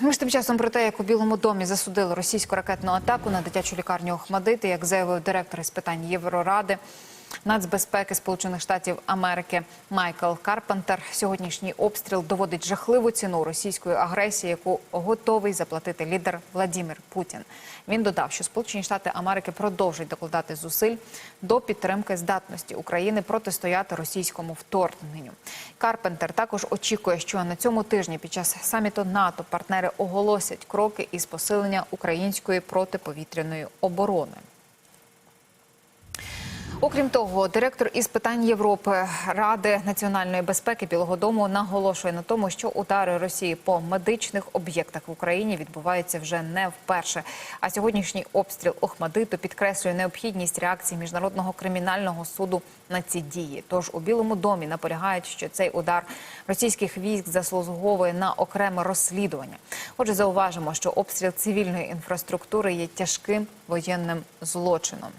Ми ж тим часом про те, як у Білому домі засудили російську ракетну атаку на дитячу лікарню Охмадити, як заявив директор із питань Євроради нацбезпеки Сполучених Штатів Америки Майкл Карпентер. Сьогоднішній обстріл доводить жахливу ціну російської агресії, яку готовий заплатити лідер Владімір Путін. Він додав, що Сполучені Штати Америки продовжують докладати зусиль до підтримки здатності України протистояти російському вторгненню. Карпентер також очікує, що на цьому тижні під час саміту НАТО партнери оголосять кроки із посилення української протиповітряної оборони. Окрім того, директор із питань Європи Ради національної безпеки Білого Дому наголошує на тому, що удари Росії по медичних об'єктах в Україні відбуваються вже не вперше. А сьогоднішній обстріл Охмадиту підкреслює необхідність реакції міжнародного кримінального суду на ці дії. Тож у Білому домі наполягають, що цей удар російських військ заслуговує на окреме розслідування. Отже, зауважимо, що обстріл цивільної інфраструктури є тяжким воєнним злочином.